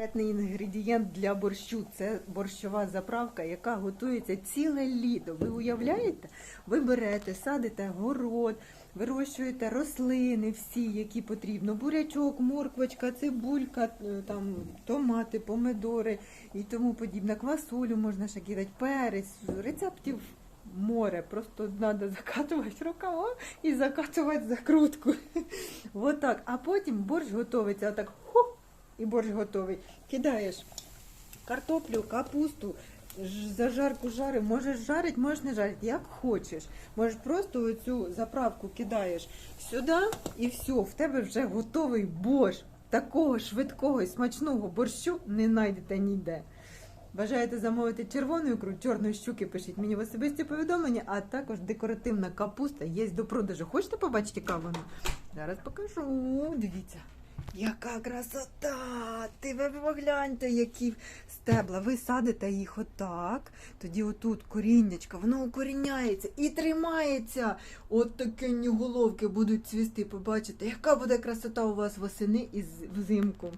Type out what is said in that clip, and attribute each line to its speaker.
Speaker 1: Секретний інгредієнт для борщу це борщова заправка, яка готується ціле літо. Ви уявляєте? Ви берете, садите город, вирощуєте рослини всі, які потрібно. Бурячок, морквочка, цибулька, е, там, томати, помидори і тому подібне. Квасолю можна ще кидати, перець, рецептів море. Просто треба закатувати рукава і закатувати закрутку. Отак. А потім борщ готовиться. Отак. І борщ готовий. Кидаєш картоплю, капусту, зажарку жарив, можеш жарити, можеш не жарити, як хочеш. Можеш просто оцю заправку кидаєш сюди і все, в тебе вже готовий борщ. Такого швидкого і смачного борщу не знайдете ніде. Бажаєте замовити червону ікру, чорної щуки, пишіть мені в особисті повідомлення, а також декоративна капуста є до продажу. Хочете побачити, вона? Зараз покажу. Дивіться. Яка красота! Ти ви погляньте, які стебла. Ви садите їх отак. Тоді отут коріннячка, воно укоріняється і тримається. От такі головки будуть цвісти. Побачите, яка буде красота у вас восени і взимку.